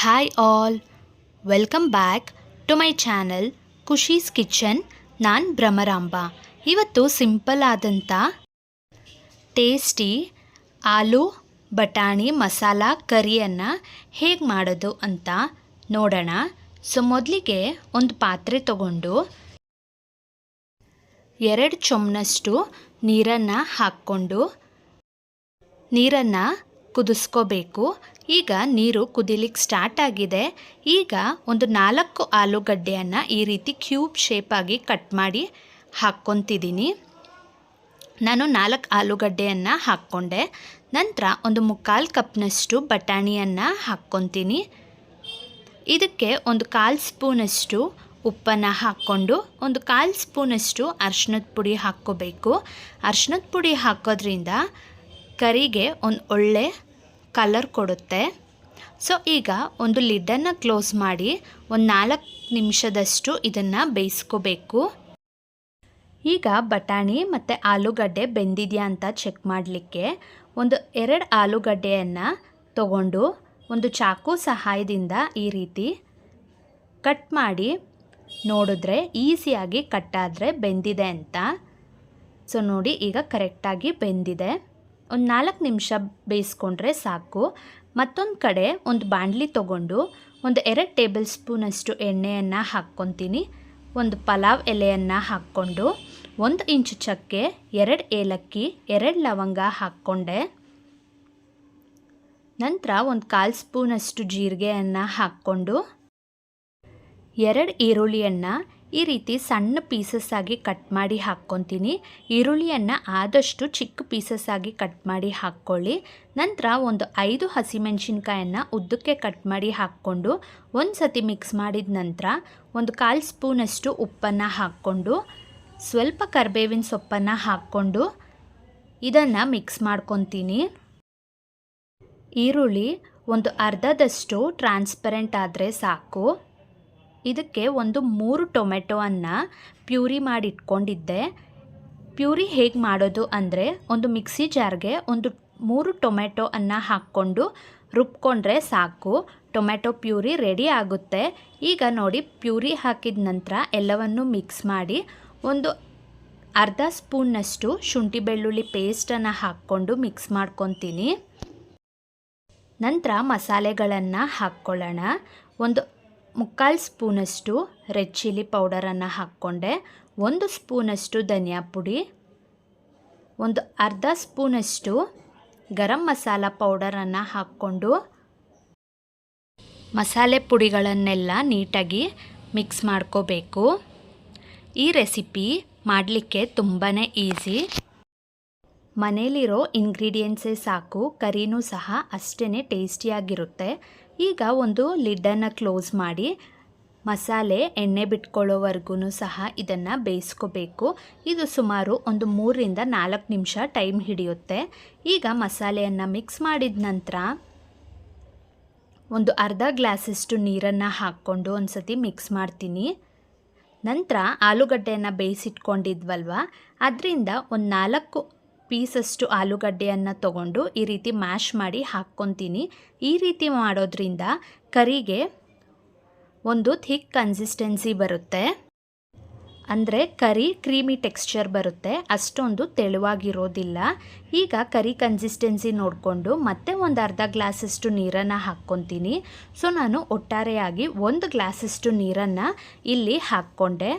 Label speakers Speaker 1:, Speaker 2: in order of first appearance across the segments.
Speaker 1: Hi all welcome back to my channel Khushi's kitchen ನಾನು ಭ್ರಮರಾಂಬ. ಇವತ್ತು simple ಆದಂಥ tasty ಆಲೂ, ಬಟಾಣಿ, ಮಸಾಲ ಕರಿಯನ್ನು ಹೇಗೆ ಮಾಡೋದು ಅಂತ ನೋಡೋಣ. ಸೊ ಮೊದಲಿಗೆ ಒಂದು ಪಾತ್ರೆ ತಗೊಂಡು ಎರಡು ಚೊಮ್ಮನಷ್ಟು ನೀರನ್ನು ಹಾಕ್ಕೊಂಡು ನೀರನ್ನು ಕುದಿಸ್ಕೋಬೇಕು. ಈಗ ನೀರು ಕುದಿಲಿಕ್ಕೆ ಸ್ಟಾರ್ಟ್ ಆಗಿದೆ. ಈಗ ಒಂದು ನಾಲ್ಕು ಆಲೂಗಡ್ಡೆಯನ್ನು ಈ ರೀತಿ ಕ್ಯೂಬ್ ಶೇಪಾಗಿ ಕಟ್ ಮಾಡಿ ಹಾಕ್ಕೊತಿದ್ದೀನಿ. ನಾನು ನಾಲ್ಕು ಆಲೂಗಡ್ಡೆಯನ್ನು ಹಾಕ್ಕೊಂಡೆ. ನಂತರ ಒಂದು ಮುಕ್ಕಾಲು ಕಪ್ನಷ್ಟು ಬಟಾಣಿಯನ್ನು ಹಾಕ್ಕೊತೀನಿ. ಇದಕ್ಕೆ ಒಂದು ಕಾಲು ಸ್ಪೂನಷ್ಟು ಉಪ್ಪನ್ನು ಹಾಕ್ಕೊಂಡು ಒಂದು ಕಾಲು ಸ್ಪೂನಷ್ಟು ಅರ್ಶಿನದ ಪುಡಿ ಹಾಕ್ಕೋಬೇಕು. ಅರ್ಶಿನದ ಪುಡಿ ಹಾಕೋದ್ರಿಂದ ಕರಿಗೆ ಒಂದು ಒಳ್ಳೆ ಕಲರ್ ಕೊಡುತ್ತೆ. ಸೊ, ಈಗ ಒಂದು ಲಿಡ್ಡನ್ನು ಕ್ಲೋಸ್ ಮಾಡಿ ಒಂದು ನಾಲ್ಕು ನಿಮಿಷದಷ್ಟು ಇದನ್ನು ಬೇಯಿಸ್ಕೋಬೇಕು. ಈಗ ಬಟಾಣಿ ಮತ್ತು ಆಲೂಗಡ್ಡೆ ಬೆಂದಿದೆಯಾ ಅಂತ ಚೆಕ್ ಮಾಡಲಿಕ್ಕೆ ಒಂದು ಎರಡು ಆಲೂಗಡ್ಡೆಯನ್ನು ತಗೊಂಡು ಒಂದು ಚಾಕು ಸಹಾಯದಿಂದ ಈ ರೀತಿ ಕಟ್ ಮಾಡಿ ನೋಡಿದ್ರೆ ಈಸಿಯಾಗಿ ಕಟ್ಟಾದರೆ ಬೆಂದಿದೆ ಅಂತ. ಸೊ, ನೋಡಿ, ಈಗ ಕರೆಕ್ಟಾಗಿ ಬೆಂದಿದೆ. ಒಂದು ನಾಲ್ಕು ನಿಮಿಷ ಬೇಯಿಸ್ಕೊಂಡ್ರೆ ಸಾಕು. ಮತ್ತೊಂದು ಕಡೆ ಒಂದು ಬಾಣಲಿ ತೊಗೊಂಡು ಒಂದು ಎರಡು ಟೇಬಲ್ ಸ್ಪೂನಷ್ಟು ಎಣ್ಣೆಯನ್ನು ಹಾಕ್ಕೊತೀನಿ. ಒಂದು ಪಲಾವ್ ಎಲೆಯನ್ನು ಹಾಕ್ಕೊಂಡು ಒಂದು ಇಂಚು ಚಕ್ಕೆ ಎರಡು ಏಲಕ್ಕಿ, ಎರಡು ಲವಂಗ ಹಾಕ್ಕೊಂಡೆ. ನಂತರ ಒಂದು ಕಾಲು ಸ್ಪೂನಷ್ಟು ಜೀರಿಗೆಯನ್ನು ಹಾಕ್ಕೊಂಡು ಎರಡು ಈರುಳ್ಳಿಯನ್ನು ಈ ರೀತಿ ಸಣ್ಣ ಪೀಸಸ್ ಆಗಿ ಕಟ್ ಮಾಡಿ ಹಾಕ್ಕೊತೀನಿ. ಈರುಳ್ಳಿಯನ್ನು ಆದಷ್ಟು ಚಿಕ್ಕ ಪೀಸಸ್ ಆಗಿ ಕಟ್ ಮಾಡಿ ಹಾಕ್ಕೊಳ್ಳಿ. ನಂತರ ಒಂದು ಐದು ಹಸಿಮೆಣಸಿನ್ಕಾಯನ್ನು ಉದ್ದಕ್ಕೆ ಕಟ್ ಮಾಡಿ ಹಾಕ್ಕೊಂಡು, ಒಂದು ಸತಿ ಮಿಕ್ಸ್ ಮಾಡಿದ ನಂತರ ಒಂದು ಕಾಲು ಸ್ಪೂನಷ್ಟು ಉಪ್ಪನ್ನು ಹಾಕ್ಕೊಂಡು, ಸ್ವಲ್ಪ ಕರಿಬೇವಿನ ಸೊಪ್ಪನ್ನು ಹಾಕ್ಕೊಂಡು ಇದನ್ನು ಮಿಕ್ಸ್ ಮಾಡ್ಕೊತೀನಿ. ಈರುಳ್ಳಿ ಒಂದು ಅರ್ಧದಷ್ಟು ಟ್ರಾನ್ಸ್ಪರೆಂಟ್ ಆದರೆ ಸಾಕು. ಇದಕ್ಕೆ ಒಂದು ಮೂರು ಟೊಮೆಟೊವನ್ನು ಪ್ಯೂರಿ ಮಾಡಿ ಇಟ್ಕೊಂಡಿದ್ದೆ ಪ್ಯೂರಿ ಹೇಗೆ ಮಾಡೋದು ಅಂದರೆ ಒಂದು ಮಿಕ್ಸಿ ಜಾರ್ಗೆ ಒಂದು ಮೂರು ಟೊಮೆಟೊ ಅನ್ನು ಹಾಕ್ಕೊಂಡು ರುಬ್ಕೊಂಡ್ರೆ ಸಾಕು. ಟೊಮೆಟೊ ಪ್ಯೂರಿ ರೆಡಿ ಆಗುತ್ತೆ. ಈಗ ನೋಡಿ ಪ್ಯೂರಿ ಹಾಕಿದ ನಂತರ ಎಲ್ಲವನ್ನು ಮಿಕ್ಸ್ ಮಾಡಿ ಒಂದು ಅರ್ಧ ಸ್ಪೂನ್ನಷ್ಟು ಶುಂಠಿ ಬೆಳ್ಳುಳ್ಳಿ ಪೇಸ್ಟನ್ನು ಹಾಕ್ಕೊಂಡು ಮಿಕ್ಸ್ ಮಾಡ್ಕೊತೀನಿ. ನಂತರ ಮಸಾಲೆಗಳನ್ನು ಹಾಕ್ಕೊಳ್ಳೋಣ. ಒಂದು ಮುಕ್ಕಾಲು ಸ್ಪೂನಷ್ಟು ರೆಡ್ ಚಿಲ್ಲಿ ಪೌಡರನ್ನು ಹಾಕ್ಕೊಂಡೆ, ಒಂದು ಸ್ಪೂನಷ್ಟು ಧನಿಯಾ ಪುಡಿ, ಒಂದು ಅರ್ಧ ಸ್ಪೂನಷ್ಟು ಗರಂ ಮಸಾಲ ಪೌಡರನ್ನು ಹಾಕ್ಕೊಂಡು ಮಸಾಲೆ ಪುಡಿಗಳನ್ನೆಲ್ಲ ನೀಟಾಗಿ ಮಿಕ್ಸ್ ಮಾಡ್ಕೋಬೇಕು. ಈ ರೆಸಿಪಿ ಮಾಡಲಿಕ್ಕೆ ತುಂಬಾ ಈಸಿ. ಮನೇಲಿರೋ ಇಂಗ್ರೀಡಿಯೆಂಟ್ಸೇ ಸಾಕು, ಕರಿನೂ ಸಹ ಅಷ್ಟೇ ಟೇಸ್ಟಿಯಾಗಿರುತ್ತೆ. ಈಗ ಒಂದು ಲಿಡ್ಡನ್ನು ಕ್ಲೋಸ್ ಮಾಡಿ ಮಸಾಲೆ, ಎಣ್ಣೆ ಬಿಟ್ಕೊಳ್ಳೋವರೆಗೂ ಸಹ ಇದನ್ನು ಬೇಯಿಸ್ಕೋಬೇಕು. ಇದು ಸುಮಾರು ಒಂದು ಮೂರರಿಂದ ನಾಲ್ಕು ನಿಮಿಷ ಟೈಮ್ ಹಿಡಿಯುತ್ತೆ. ಈಗ ಮಸಾಲೆಯನ್ನು ಮಿಕ್ಸ್ ಮಾಡಿದ ನಂತರ ಒಂದು ಅರ್ಧ ಗ್ಲಾಸಷ್ಟು ನೀರನ್ನು ಹಾಕ್ಕೊಂಡು ಒಂದು ಸತಿ ಮಿಕ್ಸ್ ಮಾಡ್ತೀನಿ. ನಂತರ ಆಲೂಗಡ್ಡೆಯನ್ನು ಬೇಯಿಸಿಟ್ಕೊಂಡಿದ್ವಲ್ವ? ಅದರಿಂದ ಒಂದು ನಾಲ್ಕು ಪೀಸಷ್ಟು ಆಲೂಗಡ್ಡೆಯನ್ನು ತಗೊಂಡು ಈ ರೀತಿ ಮ್ಯಾಶ್ ಮಾಡಿ ಹಾಕ್ಕೊತೀನಿ. ಈ ರೀತಿ ಮಾಡೋದ್ರಿಂದ ಕರಿಗೆ ಒಂದು ಥಿಕ್ ಕನ್ಸಿಸ್ಟೆನ್ಸಿ ಬರುತ್ತೆ. ಅಂದರೆ ಕರಿ ಕ್ರೀಮಿ ಟೆಕ್ಸ್ಚರ್ ಬರುತ್ತೆ. ಅಷ್ಟೊಂದು ತೆಳುವಾಗಿರೋದಿಲ್ಲ. ಈಗ ಕರಿ ಕನ್ಸಿಸ್ಟೆನ್ಸಿ ನೋಡಿಕೊಂಡು ಮತ್ತೆ ಒಂದು ಅರ್ಧ ಗ್ಲಾಸಷ್ಟು ನೀರನ್ನು ಹಾಕ್ಕೊತೀನಿ. ಸೊ, ನಾನು ಒಟ್ಟಾರೆಯಾಗಿ ಒಂದು ಗ್ಲಾಸಷ್ಟು ನೀರನ್ನು ಇಲ್ಲಿ ಹಾಕ್ಕೊಂಡೆ.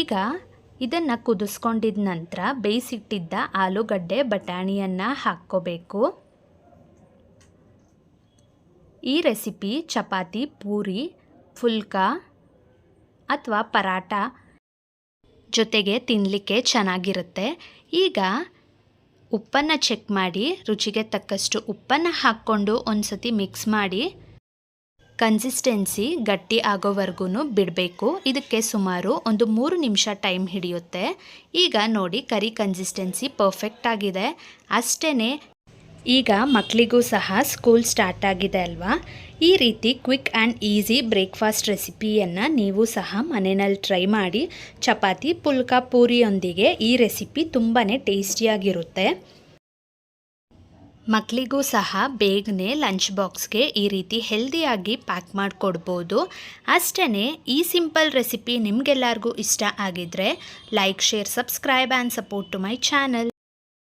Speaker 1: ಈಗ ಇದನ್ನು ಕುದಿಸ್ಕೊಂಡಿದ್ದ ನಂತರ ಬೇಯಿಸಿಟ್ಟಿದ್ದ ಆಲೂಗಡ್ಡೆ ಬಟಾಣಿಯನ್ನು ಹಾಕ್ಕೋಬೇಕು. ಈ ರೆಸಿಪಿ ಚಪಾತಿ, ಪೂರಿ, ಫುಲ್ಕ ಅಥವಾ ಪರಾಟ ಜೊತೆಗೆ ತಿನ್ನಲಿಕ್ಕೆ ಚೆನ್ನಾಗಿರುತ್ತೆ. ಈಗ ಉಪ್ಪನ್ನು ಚೆಕ್ ಮಾಡಿ, ರುಚಿಗೆ ತಕ್ಕಷ್ಟು ಉಪ್ಪನ್ನು ಹಾಕ್ಕೊಂಡು ಒಂದು ಸತಿ ಮಿಕ್ಸ್ ಮಾಡಿ ಕನ್ಸಿಸ್ಟೆನ್ಸಿ ಗಟ್ಟಿ ಆಗೋವರೆಗೂ ಬಿಡಬೇಕು. ಇದಕ್ಕೆ ಸುಮಾರು ಒಂದು ಮೂರು ನಿಮಿಷ ಟೈಮ್ ಹಿಡಿಯುತ್ತೆ. ಈಗ ನೋಡಿ ಕರಿ ಕನ್ಸಿಸ್ಟೆನ್ಸಿ ಪರ್ಫೆಕ್ಟ್ ಆಗಿದೆ. ಅಷ್ಟೇ ಈಗ ಮಕ್ಕಳಿಗೂ ಸಹ ಸ್ಕೂಲ್ ಸ್ಟಾರ್ಟ್ ಆಗಿದೆ ಅಲ್ವಾ? ಈ ರೀತಿ ಕ್ವಿಕ್ ಆ್ಯಂಡ್ ಈಸಿ ಬ್ರೇಕ್ಫಾಸ್ಟ್ ರೆಸಿಪಿಯನ್ನು ನೀವು ಸಹ ಮನೆಯಲ್ಲಿ ಟ್ರೈ ಮಾಡಿ, ಚಪಾತಿ, ಪುಲ್ಕ ಪೂರಿಯೊಂದಿಗೆ ಈ ರೆಸಿಪಿ ತುಂಬಾ ಟೇಸ್ಟಿಯಾಗಿರುತ್ತೆ ಮಕ್ಕಳಿಗೂ ಸಹ ಬೇಗನೆ ಲಂಚ್ ಬಾಕ್ಸ್ಗೆ ಈ ರೀತಿ ಹೆಲ್ದಿಯಾಗಿ ಪ್ಯಾಕ್ ಮಾಡಿಕೊಡ್ಬೋದು. ಅಷ್ಟೇ ಈ ಸಿಂಪಲ್ ರೆಸಿಪಿ ನಿಮಗೆಲ್ಲರಿಗೂ ಇಷ್ಟ ಆಗಿದ್ರೆ like, share, subscribe and support to my channel.